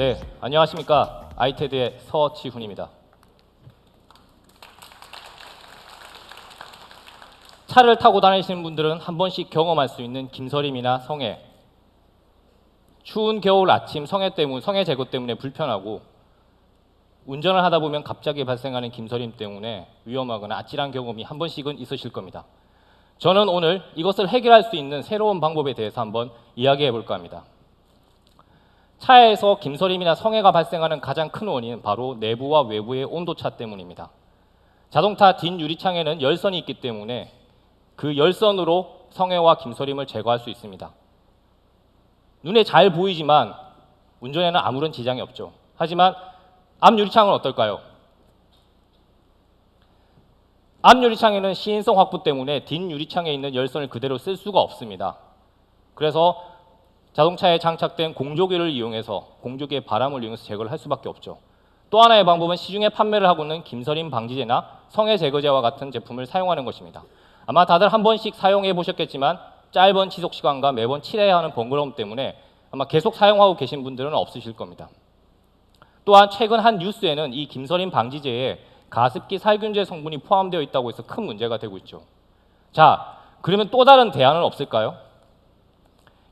네, 안녕하십니까. 아이테드의 서지훈입니다. 차를 타고 다니시는 분들은 한 번씩 경험할 수 있는 김서림이나 성해. 추운 겨울 아침 성해 때문, 성해 제거 때문에 불편하고 운전을 하다 보면 갑자기 발생하는 김서림 때문에 위험하거나 아찔한 경험이 한 번씩은 있으실 겁니다. 저는 오늘 이것을 해결할 수 있는 새로운 방법에 대해서 한번 이야기해 볼까 합니다. 차에서 김서림이나 성해가 발생하는 가장 큰 원인은 바로 내부와 외부의 온도차 때문입니다. 자동차 뒷 유리창에는 열선이 있기 때문에 그 열선으로 성해와 김서림을 제거할 수 있습니다. 눈에 잘 보이지만 운전에는 아무런 지장이 없죠. 하지만 앞 유리창은 어떨까요? 앞 유리창에는 시인성 확보 때문에 뒷 유리창에 있는 열선을 그대로 쓸 수가 없습니다. 그래서 자동차에 장착된 공조기를 이용해서 공조기의 바람을 이용해서 제거를 할 수밖에 없죠. 또 하나의 방법은 시중에 판매를 하고 있는 김서림 방지제나 성해 제거제와 같은 제품을 사용하는 것입니다. 아마 다들 한 번씩 사용해 보셨겠지만 짧은 지속 시간과 매번 칠해야 하는 번거로움 때문에 아마 계속 사용하고 계신 분들은 없으실 겁니다. 또한 최근 한 뉴스에는 이 김서림 방지제에 가습기 살균제 성분이 포함되어 있다고 해서 큰 문제가 되고 있죠. 자, 그러면 또 다른 대안은 없을까요?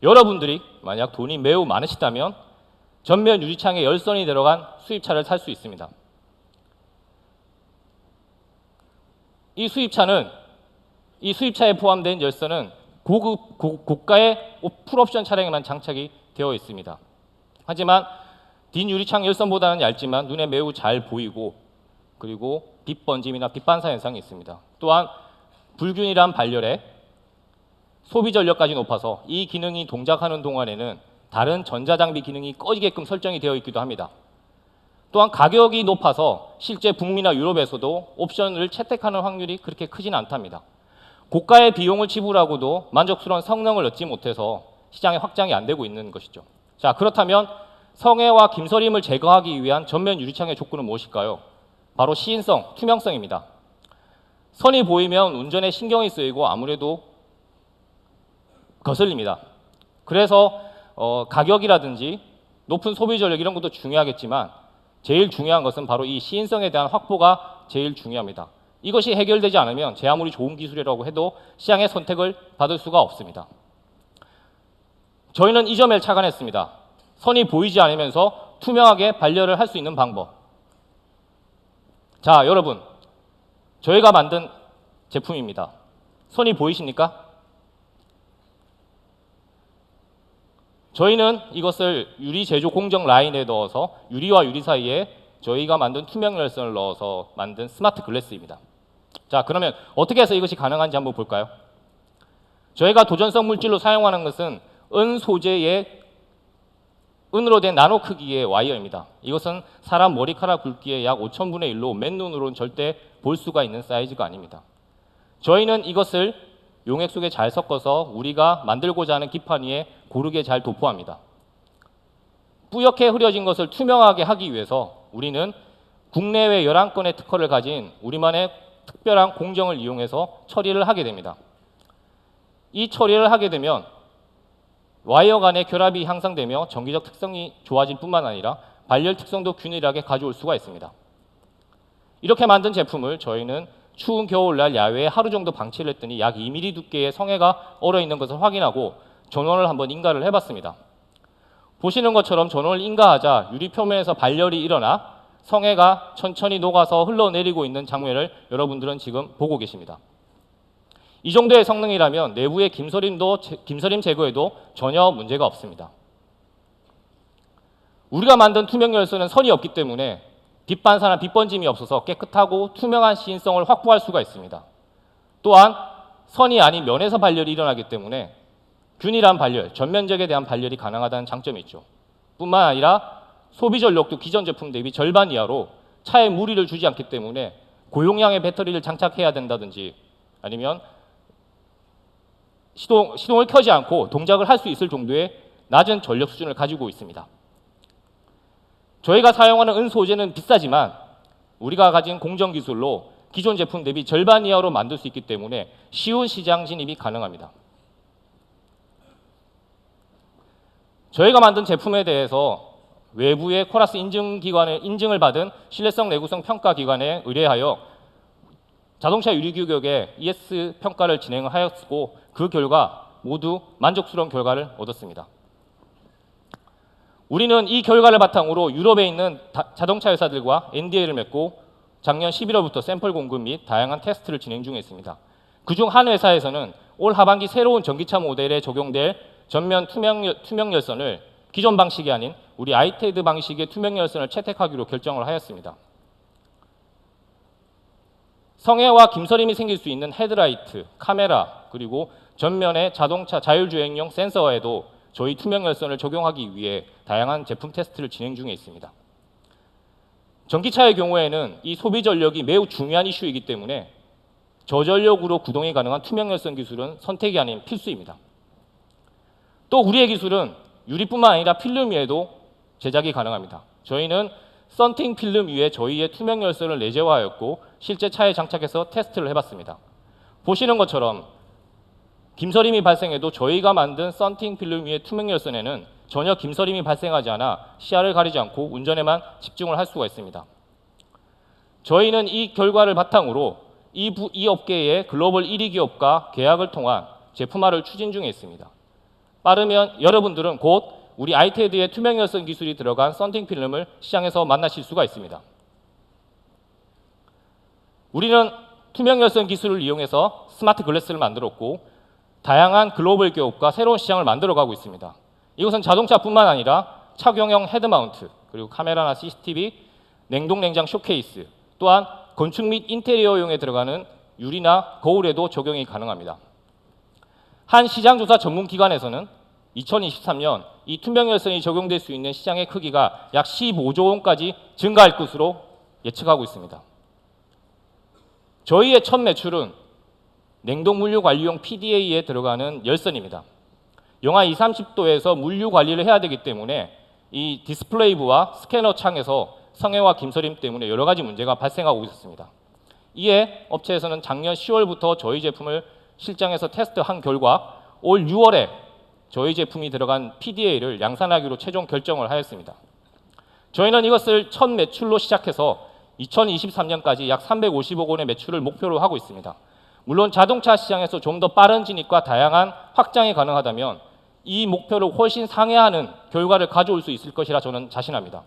여러분들이 만약 돈이 매우 많으시다면 전면 유리창에 열선이 들어간 수입차를 살 수 있습니다. 이 수입차는 이 수입차에 포함된 열선은 고급 고, 고가의 풀옵션 차량에만 장착이 되어 있습니다. 하지만 뒷 유리창 열선보다는 얇지만 눈에 매우 잘 보이고 그리고 빛 번짐이나 빛 반사 현상이 있습니다. 또한 불균일한 발열에 소비 전력까지 높아서 이 기능이 동작하는 동안에는 다른 전자장비 기능이 꺼지게끔 설정이 되어 있기도 합니다. 또한 가격이 높아서 실제 북미나 유럽에서도 옵션을 채택하는 확률이 그렇게 크진 않답니다. 고가의 비용을 지불하고도 만족스러운 성능을 얻지 못해서 시장에 확장이 안 되고 있는 것이죠. 자, 그렇다면 성해와 김서림을 제거하기 위한 전면 유리창의 조건은 무엇일까요? 바로 시인성, 투명성입니다. 선이 보이면 운전에 신경이 쓰이고 아무래도 거슬립니다. 그래서 어, 가격이라든지 높은 소비 전력 이런 것도 중요하겠지만 제일 중요한 것은 바로 이 시인성에 대한 확보가 제일 중요합니다. 이것이 해결되지 않으면 제 아무리 좋은 기술이라고 해도 시장의 선택을 받을 수가 없습니다. 저희는 이 점을 착안했습니다. 선이 보이지 않으면서 투명하게 반려를 할 수 있는 방법. 자, 여러분. 저희가 만든 제품입니다. 선이 보이십니까? 저희는 이것을 유리 제조 공정 라인에 넣어서 유리와 유리 사이에 저희가 만든 투명 열선을 넣어서 만든 스마트 글래스입니다. 자, 그러면 어떻게 해서 이것이 가능한지 한번 볼까요? 저희가 도전성 물질로 사용하는 것은 은 소재의 은으로 된 나노 크기의 와이어입니다. 이것은 사람 머리카락 굵기의 약 5천분의 1로 맨눈으로는 절대 볼 수가 있는 사이즈가 아닙니다. 저희는 이것을 용액 속에 잘 섞어서 우리가 만들고자 하는 기판 위에 고르게 잘 도포합니다. 뿌옇게 흐려진 것을 투명하게 하기 위해서 우리는 국내외 11건의 특허를 가진 우리만의 특별한 공정을 이용해서 처리를 하게 됩니다. 이 처리를 하게 되면 와이어 간의 결합이 향상되며 전기적 특성이 좋아질 뿐만 아니라 발열 특성도 균일하게 가져올 수가 있습니다. 이렇게 만든 제품을 저희는 추운 겨울날 야외에 하루 정도 방치를 했더니 약 2mm 두께의 성해가 얼어 있는 것을 확인하고 전원을 한번 인가를 해봤습니다. 보시는 것처럼 전원을 인가하자 유리 표면에서 발열이 일어나 성해가 천천히 녹아서 흘러내리고 있는 장면을 여러분들은 지금 보고 계십니다. 이 정도의 성능이라면 내부의 김서림도 김서림 제거에도 전혀 문제가 없습니다. 우리가 만든 투명 열선은 선이 없기 때문에 빛 반사나 빛 번짐이 없어서 깨끗하고 투명한 시인성을 확보할 수가 있습니다. 또한 선이 아닌 면에서 발열이 일어나기 때문에 균일한 발열, 전면적에 대한 발열이 가능하다는 장점이 있죠. 뿐만 아니라 소비 전력도 기존 제품 대비 절반 이하로 차에 무리를 주지 않기 때문에 고용량의 배터리를 장착해야 된다든지 아니면 시동, 시동을 켜지 않고 동작을 할 수 있을 정도의 낮은 전력 수준을 가지고 있습니다. 저희가 사용하는 은 소재는 비싸지만 우리가 가진 공정 기술로 기존 제품 대비 절반 이하로 만들 수 있기 때문에 쉬운 시장 진입이 가능합니다. 저희가 만든 제품에 대해서 외부의 코라스 인증 기관의 인증을 받은 신뢰성 내구성 평가 기관에 의뢰하여 자동차 유리 규격의 ES 평가를 진행하였고 그 결과 모두 만족스러운 결과를 얻었습니다. 우리는 이 결과를 바탕으로 유럽에 있는 다- 자동차 회사들과 NDA를 맺고 작년 11월부터 샘플 공급 및 다양한 테스트를 진행 중에 있습니다. 그중 한 회사에서는 올 하반기 새로운 전기차 모델에 적용될 전면 투명, 열- 투명 열선을 기존 방식이 아닌 우리 아이테드 방식의 투명 열선을 채택하기로 결정을 하였습니다. 성해와 김서림이 생길 수 있는 헤드라이트, 카메라, 그리고 전면의 자동차 자율주행용 센서에도 저희 투명 열선을 적용하기 위해 다양한 제품 테스트를 진행 중에 있습니다. 전기차의 경우에는 이 소비 전력이 매우 중요한 이슈이기 때문에 저전력으로 구동이 가능한 투명 열선 기술은 선택이 아닌 필수입니다. 또 우리의 기술은 유리뿐만 아니라 필름 위에도 제작이 가능합니다. 저희는 썬팅 필름 위에 저희의 투명 열선을 내재화하였고 실제 차에 장착해서 테스트를 해봤습니다. 보시는 것처럼 김서림이 발생해도 저희가 만든 썬팅 필름 위의 투명 열선에는 전혀 김서림이 발생하지 않아 시야를 가리지 않고 운전에만 집중을 할 수가 있습니다. 저희는 이 결과를 바탕으로 이, 부, 이 업계의 글로벌 1위 기업과 계약을 통한 제품화를 추진 중에 있습니다. 빠르면 여러분들은 곧 우리 아이테드의 투명 열선 기술이 들어간 썬팅 필름을 시장에서 만나실 수가 있습니다. 우리는 투명 열선 기술을 이용해서 스마트 글래스를 만들었고 다양한 글로벌 기업과 새로운 시장을 만들어가고 있습니다. 이것은 자동차뿐만 아니라 착용형 헤드마운트 그리고 카메라나 CCTV, 냉동 냉장 쇼케이스 또한 건축 및 인테리어용에 들어가는 유리나 거울에도 적용이 가능합니다. 한 시장조사 전문 기관에서는 2023년 이 투명 열선이 적용될 수 있는 시장의 크기가 약 15조 원까지 증가할 것으로 예측하고 있습니다. 저희의 첫 매출은 냉동 물류 관리용 PDA에 들어가는 열선입니다. 영하 2, 30도에서 물류 관리를 해야 되기 때문에 이 디스플레이부와 스캐너 창에서 성해와 김서림 때문에 여러 가지 문제가 발생하고 있었습니다. 이에 업체에서는 작년 10월부터 저희 제품을 실장에서 테스트한 결과 올 6월에 저희 제품이 들어간 PDA를 양산하기로 최종 결정을 하였습니다. 저희는 이것을 첫 매출로 시작해서 2023년까지 약 350억 원의 매출을 목표로 하고 있습니다. 물론 자동차 시장에서 좀 더 빠른 진입과 다양한 확장이 가능하다면 이 목표를 훨씬 상회하는 결과를 가져올 수 있을 것이라 저는 자신합니다.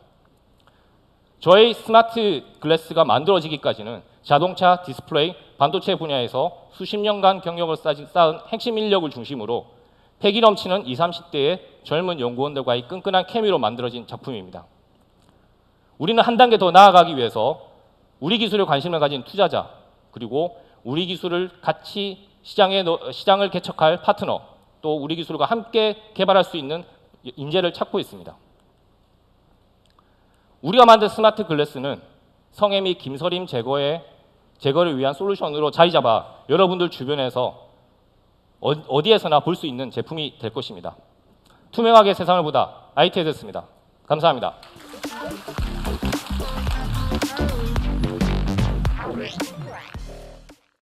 저희 스마트 글래스가 만들어지기까지는 자동차, 디스플레이, 반도체 분야에서 수십 년간 경력을 쌓은 핵심 인력을 중심으로 패기 넘치는 20, 30대의 젊은 연구원들과의 끈끈한 케미로 만들어진 작품입니다. 우리는 한 단계 더 나아가기 위해서 우리 기술에 관심을 가진 투자자 그리고 우리 기술을 같이 시장에 넣- 시장을 개척할 파트너 또 우리 기술과 함께 개발할 수 있는 인재를 찾고 있습니다. 우리가 만든 스마트 글래스는 성해 및 김서림 제거에 제거를 위한 솔루션으로 자리 잡아 여러분들 주변에서 어- 어디에서나 볼 수 있는 제품이 될 것입니다. 투명하게 세상을 보다 IT에서였습니다. 감사합니다.